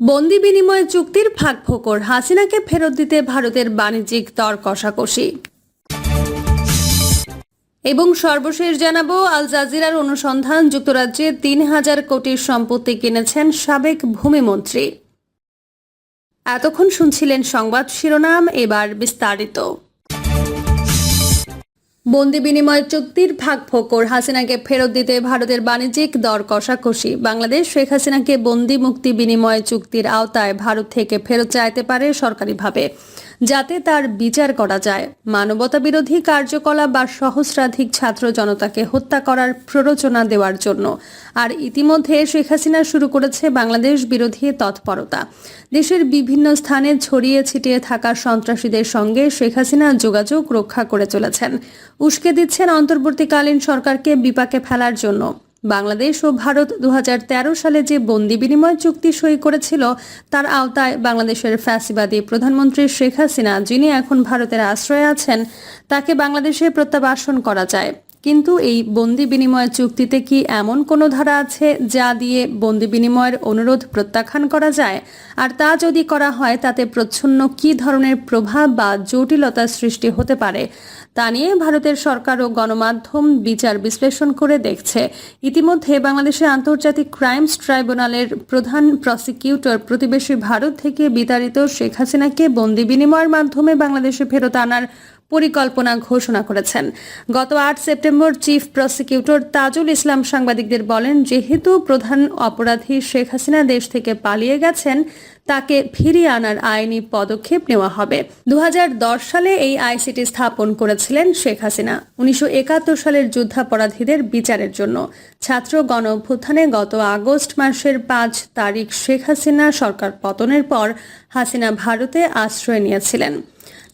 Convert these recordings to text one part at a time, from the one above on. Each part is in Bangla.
বন্দি বিনিময় চুক্তির ফাঁক ফোকর হাসিনাকে ফেরত দিতে ভারতের বাণিজ্যিক দর কষাকষি। এবং সর্বশেষ জানাব, আল জাজিরার অনুসন্ধান, যুক্তরাজ্যে তিন হাজার কোটির সম্পত্তি কিনেছেন সাবেক ভূমিমন্ত্রী। এতক্ষণ শুনছিলেন সংবাদ শিরোনাম, এবার বিস্তারিত। বন্দি বিনিময় চুক্তির ভাগ ফোকর। হাসিনাকে ফেরত দিতে ভারতের বাণিজ্যিক দর কষাকষি। বাংলাদেশ শেখ হাসিনাকে বন্দি মুক্তি বিনিময় চুক্তির আওতায় ভারত থেকে ফেরত চাইতে পারে সরকারিভাবে। যাতে তার বিচার করা যায়। মানবতা বিরোধী কার্যকলাপ বা সহস্রাধিক ছাত্র জনতাকে হত্যা করার প্ররোচনা দেওয়ার জন্য। আর ইতিমধ্যে শেখ হাসিনা শুরু করেছে বাংলাদেশ বিরোধী তৎপরতা। দেশের বিভিন্ন স্থানে ছড়িয়ে ছিটিয়ে থাকা সন্ত্রাসীদের সঙ্গে শেখ হাসিনা যোগাযোগ রক্ষা করে চলেছেন। উস্কে দিচ্ছেন অন্তর্বর্তীকালীন সরকারকে বিপাকে ফেলার জন্য। বাংলাদেশ ও ভারত দু হাজার তেরো সালে যে বন্দি বিনিময় চুক্তি সই করেছিল, তার আওতায় বাংলাদেশের ফ্যাসিবাদী প্রধানমন্ত্রী শেখ হাসিনা, যিনি এখন ভারতের আশ্রয়ে আছেন, তাকে বাংলাদেশে প্রত্যাবাসন করা যায়। কিন্তু এই বন্দি বিনিময় চুক্তিতে কি এমন কোনো ধারা আছে যা দিয়ে বন্দি বিনিময়ের অনুরোধ প্রত্যাখ্যান করা যায়? আর তা যদি করা হয়, তাতে প্রচ্ছন্ন কী ধরনের প্রভাব বা জটিলতা সৃষ্টি হতে পারে? তা নিয়ে ভারতের সরকার ও গণমাধ্যম বিচার বিশ্লেষণ করে দেখছে। ইতিমধ্যে বাংলাদেশের আন্তর্জাতিক ক্রাইমস ট্রাইব্যুনালের প্রধান প্রসিকিউটর প্রতিবেশী ভারত থেকে বিতাড়িত শেখ হাসিনাকে বন্দি বিনিময়ের মাধ্যমে বাংলাদেশে ফেরত আনার পরিকল্পনা ঘোষণা করেছেন। গত আট September chief prosecutor Tajul Islam সাংবাদিকদের বলেন, যেহেতু প্রধান অপরাধী শেখ হাসিনা দেশ থেকে পালিয়ে গেছেন, তাকে ফিরিয়ে আনার আইনি পদক্ষেপ নেওয়া হবে। দু হাজার দশ সালে এই আইসিটি স্থাপন করেছিলেন শেখ হাসিনা। উনিশশো একাত্তর সালের যুদ্ধাপরাধীদের বিচারের জন্য। ছাত্র গণ অভ্যুত্থানে গত আগস্ট মাসের পাঁচ তারিখ শেখ হাসিনা সরকার পতনের পর হাসিনা ভারতে আশ্রয় নিয়েছিলেন।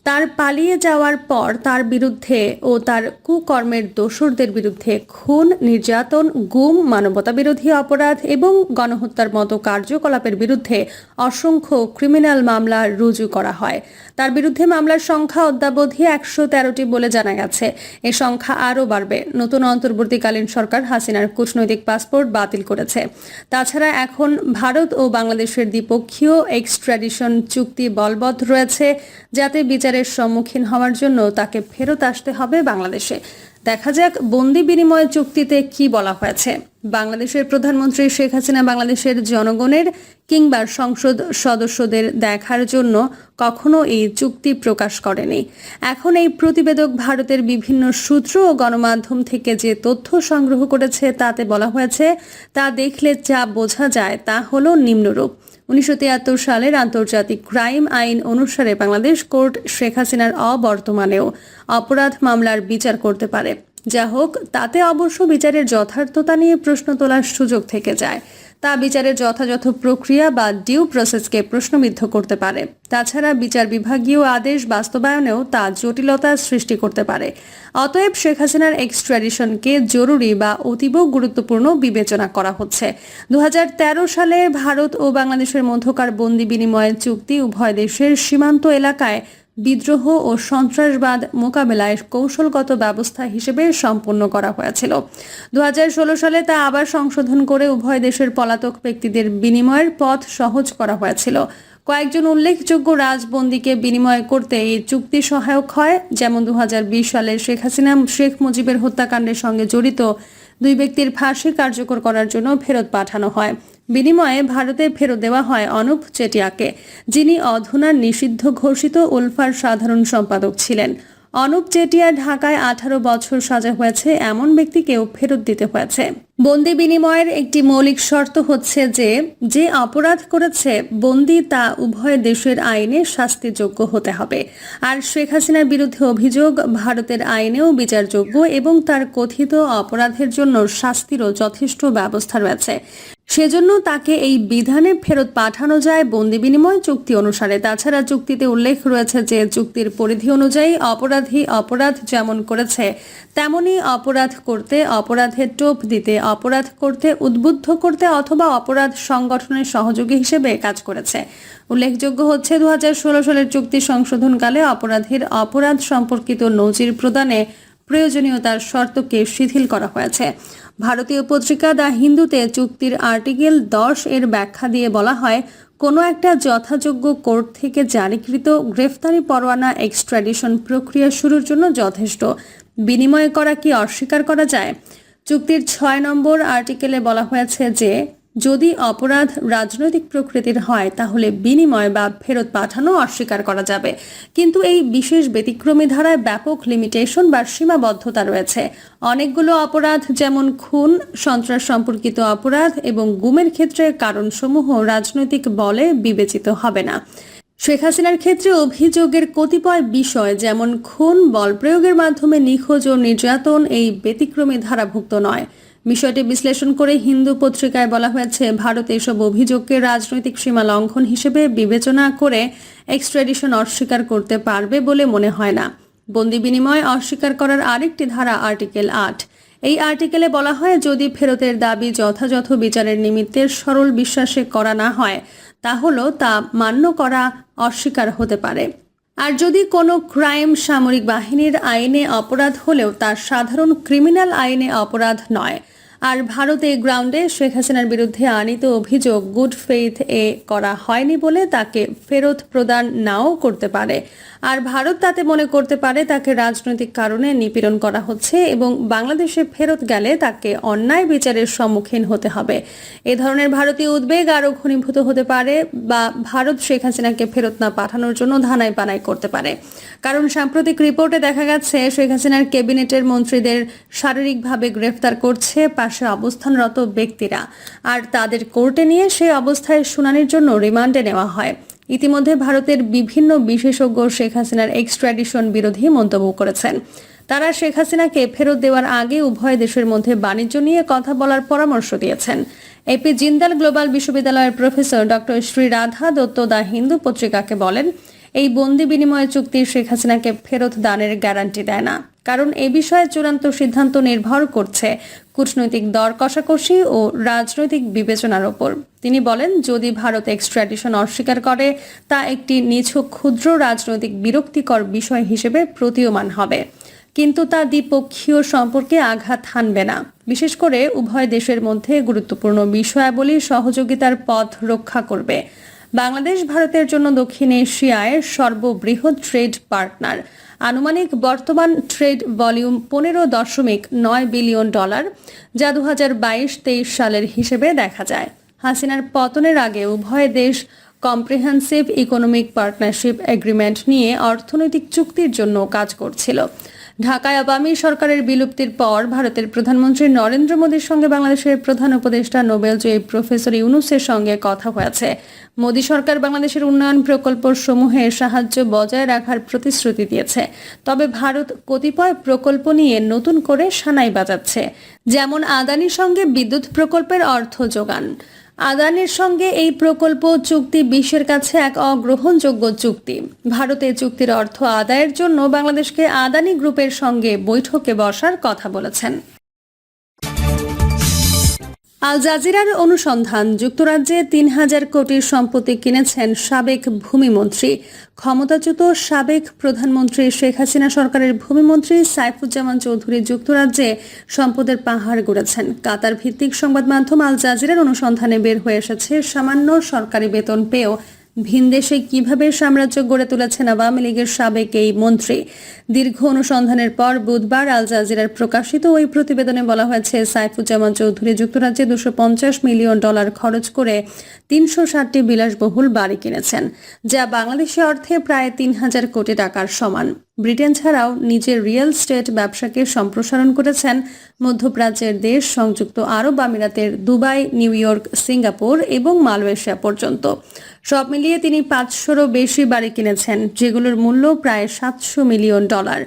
তার পালিয়ে যাওয়ার পর তার বিরুদ্ধে ও তার কুকর্মের দোসরদের বিরুদ্ধে খুন, নির্যাতন, গুম মানবতা বিরোধী অপরাধ এবং গণহত্যার মতো কার্যকলাপের বিরুদ্ধে অসংখ্য ক্রিমিনাল মামলা রুজু করা হয়। তার বিরুদ্ধে মামলার সংখ্যা অদ্যাবধি একশো তেরোটি বলে জানা গেছে। এ সংখ্যা আরও বাড়বে। নতুন অন্তর্বর্তীকালীন সরকার হাসিনার কূটনৈতিক পাসপোর্ট বাতিল করেছে। তাছাড়া এখন ভারত ও বাংলাদেশের দ্বিপক্ষীয় এক্সট্রাডিশন চুক্তি বলবৎ রয়েছে, যাতে বিচারের সম্মুখীন হওয়ার জন্য তাকে ফেরত আসতে হবে বাংলাদেশে। দেখা যাক বন্দি বিনিময় চুক্তিতে কি বলা হয়েছে। বাংলাদেশের প্রধানমন্ত্রী শেখ হাসিনা বাংলাদেশের জনগণের কিংবা সংসদ সদস্যদের দেখার জন্য কখনো এই চুক্তি প্রকাশ করেনি। এখন এই প্রতিবেদক ভারতের বিভিন্ন সূত্র ও গণমাধ্যম থেকে যে তথ্য সংগ্রহ করেছে, তাতে বলা হয়েছে, তা দেখলে যা বোঝা যায় তা হলো নিম্নরূপ। উনিশশো তিয়াত্তর সালের আন্তর্জাতিক ক্রাইম আইন অনুসারে বাংলাদেশ কোর্ট শেখ হাসিনার অবর্তমানেও অপরাধ মামলার বিচার করতে পারে। যা হোক, তাতে অবশ্য বিচারের যথার্থতা নিয়ে প্রশ্ন তোলার সুযোগ থেকে যায়। তা বিচারের যথাযথ প্রক্রিয়া বা ডিউ প্রসেসকে প্রশ্নবিদ্ধ করতে পারে। তাছাড়া বিচার বিভাগীয় আদেশ বাস্তবায়নেও তা জটিলতা সৃষ্টি করতে পারে। অতএব শেখ হাসিনার এক্সট্রাডিশনকে জরুরি বা অতীব গুরুত্বপূর্ণ বিবেচনা করা হচ্ছে। দু হাজার তেরো সালে ভারত ও বাংলাদেশের মধ্যকার বন্দি বিনিময়ের চুক্তি উভয় দেশের সীমান্ত এলাকায় বিদ্রোহ ও সন্ত্রাসবাদ মোকাবেলায় কৌশলগত ব্যবস্থা হিসেবে সম্পন্ন করা হয়েছিল। দু হাজার ষোলো সালে তা আবার সংশোধন করে উভয় দেশের পলাতক ব্যক্তিদের বিনিময়ের পথ সহজ করা হয়েছিল। কয়েকজন উল্লেখযোগ্য রাজবন্দীকে বিনিময় করতে এই চুক্তি সহায়ক হয়, যেমন দু হাজার বিশ সালে শেখ হাসিনা, শেখ মুজিবের হত্যাকাণ্ডের সঙ্গে জড়িত দুই ব্যক্তির ফাঁসি কার্যকর করার জন্য ফেরত পাঠানো হয়। বিনিময়ে ভারতে ফেরত দেওয়া হয় অনুপ চেটিয়াকে, যিনি অধুনা নিষিদ্ধ ঘোষিত উলফার সাধারণ সম্পাদক ছিলেন। অনুপ চেটিয়া ঢাকায় আঠারো বছর সাজা হয়েছে, এমন ব্যক্তিকেও ফেরত দিতে হয়েছে। বন্দি বিনিময়ের একটি মৌলিক শর্ত হচ্ছে যে যে অপরাধ করেছে, বন্দি তা উভয় দেশের আইনে শাস্তিযোগ্য হতে হবে। আর শেখ হাসিনার বিরুদ্ধে অভিযোগ, ভারতের আইনেও বিচারযোগ্য এবং তার কথিত অপরাধের জন্য শাস্তিরও যথেষ্ট ব্যবস্থা রয়েছে। সেজন্য তাকে এই বিধানে ফেরত পাঠানো যায় বন্দি বিনিময় চুক্তি অনুসারে। তাছাড়া চুক্তিতে উল্লেখ রয়েছে যে, চুক্তির পরিধি অনুযায়ী অপরাধী অপরাধ যেমন করেছে, তেমনি অপরাধ করতে অপরাধের টোপ দিতে, অপরাধ করতে উদ্বুদ্ধ করতে অথবা অপরাধ সংগঠনের সহযোগী হিসেবে কাজ করেছে। উল্লেখযোগ্য হচ্ছে দু হাজার ষোলো সালের চুক্তি সংশোধনকালে অপরাধীর অপরাধ সম্পর্কিত নজির প্রদানে প্রয়োজনীয়তার শর্তকে শিথিল করা হয়েছে। ভারতীয় পত্রিকা দ্য হিন্দুতে চুক্তির আর্টিকেল দশ এর ব্যাখ্যা দিয়ে বলা হয়, কোনো একটা যথাযোগ্য কোর্ট থেকে জারিকৃত গ্রেফতারি পরোয়ানা এক্সট্রাডিশন প্রক্রিয়া শুরুর জন্য যথেষ্ট। বিনিময় করা কি অস্বীকার করা যায়? চুক্তির ছয় নম্বর আর্টিকেলে বলা হয়েছে যে যদি অপরাধ রাজনৈতিক প্রকৃতির হয়, তাহলে বিনিময় বা ফেরত পাঠানো অস্বীকার করা যাবে। কিন্তু এই বিশেষ ব্যতিক্রমী ধারায় ব্যাপক লিমিটেশন বা সীমাবদ্ধতা রয়েছে। অনেকগুলো অপরাধ যেমন খুন, সন্ত্রাস সম্পর্কিত অপরাধ এবং গুমের ক্ষেত্রে কারণসমূহ রাজনৈতিক বলে বিবেচিত হবে না। শেখ হাসিনার ক্ষেত্রে অভিযোগের কতিপয় বিষয় যেমন খুন, বল প্রয়োগের মাধ্যমে নিখোঁজ ও নির্যাতন এই ব্যতিক্রমী ধারাভুক্ত নয়। বিষয়টি বিশ্লেষণ করে হিন্দু পত্রিকায় বলা হয়েছে, ভারত এসব অভিযোগকে রাজনৈতিক সীমা লঙ্ঘন হিসেবে বিবেচনা করে এক্সট্রাডিশন অস্বীকার করতে পারবে বলে মনে হয় না। বন্দি বিনিময় অস্বীকার করার আরেকটি ধারা আর্টিকেল আট। এই আর্টিকেলে বলা হয়, যদি ফেরতের দাবি যথাযথ বিচারের নিমিত্তে সরল বিশ্বাসে করা না হয়, তাহলে তা মান্য করা অস্বীকার হতে পারে। আর যদি কোনো ক্রাইম সামরিক বাহিনীর আইনে অপরাধ হলেও তা সাধারণ ক্রিমিনাল আইনে অপরাধ নয় আর ভারতে গ্রাউন্ডে শেখ হাসিনার বিরুদ্ধে আনিত অভিযোগ গুড ফেইথ এ করা হয়নি বলে তাকে ফেরত প্রদান নাও করতে পারে। আর ভারত তাতে মনে করতে পারে তাকে রাজনৈতিক কারণে নিপীড়ন করা হচ্ছে এবং বাংলাদেশে ফেরত গেলে তাকে অন্যায় বিচারের সম্মুখীন হতে হবে। এ ধরনের ভারতীয় উদ্বেগ আরও ঘনীভূত হতে পারে বা ভারত শেখ হাসিনাকে ফেরত না পাঠানোর জন্য ধানাই পানাই করতে পারে। কারণ সাম্প্রতিক রিপোর্টে দেখা গেছে, শেখ হাসিনার ক্যাবিনেটের মন্ত্রীদের শারীরিকভাবে গ্রেফতার করছে পাশে অবস্থানরত ব্যক্তিরা। আর তাদের কোর্টে নিয়ে সেই অবস্থায় শুনানির জন্য রিমান্ডে নেওয়া হয়। ইতিমধ্যে ভারতের বিভিন্ন বিশেষজ্ঞ শেখ হাসিনার এক্সট্রাডিশন বিরোধী মন্তব্য করেছেন। তারা শেখ হাসিনাকে ফেরত দেওয়ার আগে উভয় দেশের মধ্যে বাণিজ্য নিয়ে কথা বলার পরামর্শ দিয়েছেন। এপি জিন্দাল গ্লোবাল বিশ্ববিদ্যালয়ের professor doctor Shri Radha Dutta the Hindu পত্রিকাকে বলেন এই বন্দি বিনিময় চুক্তি শেখ হাসিনাকে ফেরত দানের গ্যারান্টি দেয় না। কারণ এ বিষয়ে চূড়ান্ত সিদ্ধান্ত নির্ভর করছে কূটনৈতিক দর কষাকষি ও রাজনৈতিক বিবেচনার ওপর। তিনি বলেন, যদি ভারত এক্সট্রাডিশন অস্বীকার করে, তা একটি নিছক ক্ষুদ্র রাজনৈতিক বিরক্তিকর বিষয় হিসেবে প্রতীয়মান হবে। কিন্তু তা দ্বিপক্ষীয় সম্পর্কে আঘাত হানবে না। বিশেষ করে উভয় দেশের মধ্যে গুরুত্বপূর্ণ বিষয়াবলী সহযোগিতার পথ রক্ষা করবে। বাংলাদেশ ভারতের জন্য দক্ষিণ এশিয়ায় সর্ববৃহৎ ট্রেড পার্টনার। আনুমানিক বর্তমান ট্রেড ভলিউম পনেরো দশমিক নয় বিলিয়ন ডলার, যা দু হাজার বাইশ তেইশ সালের হিসেবে দেখা যায়। হাসিনার পতনের আগে উভয় দেশ কম্প্রিহেন্সিভ ইকোনমিক পার্টনারশিপ এগ্রিমেন্ট নিয়ে অর্থনৈতিক চুক্তির জন্য কাজ করছিল। ঢাকায় আওয়ামী সরকারের বিলুপ্তির পর ভারতের প্রধানমন্ত্রী নরেন্দ্র মোদীর সঙ্গে বাংলাদেশের প্রধান উপদেষ্টা নোবেল নোবেলজয়ী প্রফেসর ইউনুসের সঙ্গে কথা হয়েছে। মোদী সরকার বাংলাদেশের উন্নয়ন প্রকল্প সমূহে সাহায্য বজায় রাখার প্রতিশ্রুতি দিয়েছে। তবে ভারত কতিপয় প্রকল্প নিয়ে নতুন করে সানাই বাজাচ্ছে, যেমন আদানির সঙ্গে বিদ্যুৎ প্রকল্পের অর্থ যোগান। আদানির সঙ্গে এই প্রকল্প চুক্তি বিশ্বের কাছে এক অগ্রহণযোগ্য চুক্তি। ভারতে চুক্তির অর্থ আদায়ের জন্য বাংলাদেশকে আদানি গ্রুপের সঙ্গে বৈঠকে বসার কথা বলেছেন। আল জাজিরার অনুসন্ধান, যুক্তরাজ্যে তিন হাজার কোটির সম্পত্তি কিনেছেন সাবেক ভূমিমন্ত্রী। ক্ষমতাচ্যুত সাবেক প্রধানমন্ত্রী শেখ হাসিনা সরকারের ভূমিমন্ত্রী সাইফুজ্জামান চৌধুরী যুক্তরাজ্যে সম্পদের পাহাড় গড়েছেন। কাতার ভিত্তিক সংবাদ মাধ্যম আল জাজিরার অনুসন্ধানে বের হয়ে এসেছে সামান্য সরকারি বেতন পেয়েও ভিনদেশে কীভাবে সাম্রাজ্য গড়ে তুলেছেন আওয়ামী লীগের সাবেক এই মন্ত্রী? দীর্ঘ অনুসন্ধানের পর বুধবার আল জাজিরার প্রকাশিত ওই প্রতিবেদনে বলা হয়েছে, সাইফুজ্জামান চৌধুরী যুক্তরাজ্যে দুশো মিলিয়ন ডলার খরচ করে তিনশো ষাটটি বিলাসবহুল বাড়ি কিনেছেন, যা বাংলাদেশি অর্থে প্রায় তিন হাজার কোটি টাকার সমান। ব্রিটেন ছাড়াও নিজের রিয়েল স্টেট ব্যবসাকে সম্প্রসারণ করেছেন মধ্যপ্রাচ্যের দেশ সংযুক্ত আরব আমিরাতের দুবাই, নিউ ইয়র্ক, সিঙ্গাপুর এবং মালয়েশিয়া পর্যন্ত। সব মিলিয়ে তিনি পাঁচশোরও বেশি বাড়ি কিনেছেন, যেগুলোর মূল্য প্রায় সাতশো মিলিয়ন ডলার।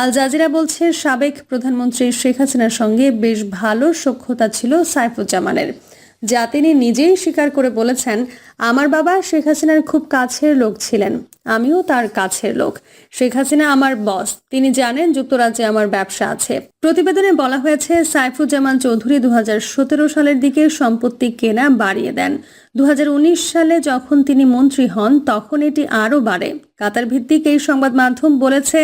আল জাজিরা বলছে, সাবেক প্রধানমন্ত্রী শেখ হাসিনার সঙ্গে বেশ ভালো সখ্যতা ছিল সাইফুজ্জামানের। যা তিনি নিজেই স্বীকার করে বলেছেন আমার বাবা শেখ হাসিনার খুব কাছের লোক ছিলেন। আমিও তার কাছের লোক। শেখ হাসিনা আমার বস তিনি জানেন যুক্তরাজ্যে আমার ব্যবসা আছে। প্রতিবেদনে বলা হয়েছে, সাইফুজ্জামান চৌধুরী দু হাজার সতেরো সালের দিকে সম্পত্তি কেনা বাড়িয়ে দেন। দু হাজার উনিশ সালে যখন তিনি মন্ত্রী হন, তখন এটি আরও বাড়ে। কাতার ভিত্তিক এই সংবাদ মাধ্যম বলেছে,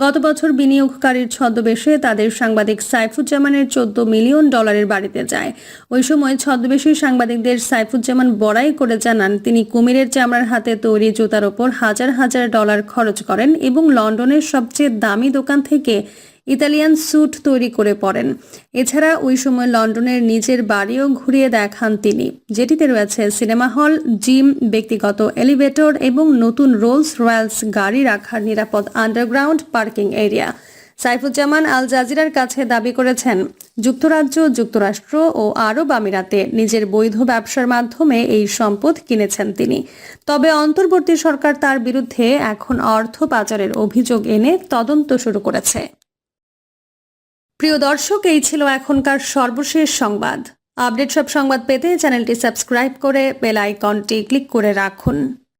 গত বছর বিনিয়োগকারীর ছদ্মবেশে তাদের সাংবাদিক সাইফুজ্জামানের চোদ্দ মিলিয়ন ডলারের বাড়িতে যায়। ওই সময় ছদ্মবেশী সাংবাদিকদের সাইফুজ্জামান বড়াই করে যান জানান, তিনি কুমিরের চামড়ার হাতে তৈরি জুতার ওপর হাজার হাজার ডলার খরচ করেন এবং লন্ডনের সবচেয়ে দামি দোকান থেকে ইতালিয়ান স্যুট তৈরি করে পরেন। এছাড়া ওই সময় লন্ডনের নিজের বাড়িও ঘুরিয়ে দেখান তিনি। যেটিতে রয়েছে সিনেমা হল, জিম, ব্যক্তিগত এলিভেটর এবং নতুন রোলস রয়্যালস গাড়ি রাখার নিরাপদ আন্ডারগ্রাউন্ড পার্কিং এরিয়া। সাইফুজ্জামান আল জাজিরার কাছে দাবি করেছেন, যুক্তরাজ্য, যুক্তরাষ্ট্র ও আরব আমিরাতে নিজের বৈধ ব্যবসার মাধ্যমে এই সম্পদ কিনেছেন তিনি। তবে অন্তর্বর্তী সরকার তার বিরুদ্ধে এখন অর্থ পাচারের অভিযোগ এনে তদন্ত শুরু করেছে। প্রিয় দর্শক, এই ছিল এখনকার সর্বশেষ সংবাদ। আপডেট সব সংবাদ পেতে চ্যানেলটি সাবস্ক্রাইব করে বেল আইকনটি ক্লিক করে রাখুন।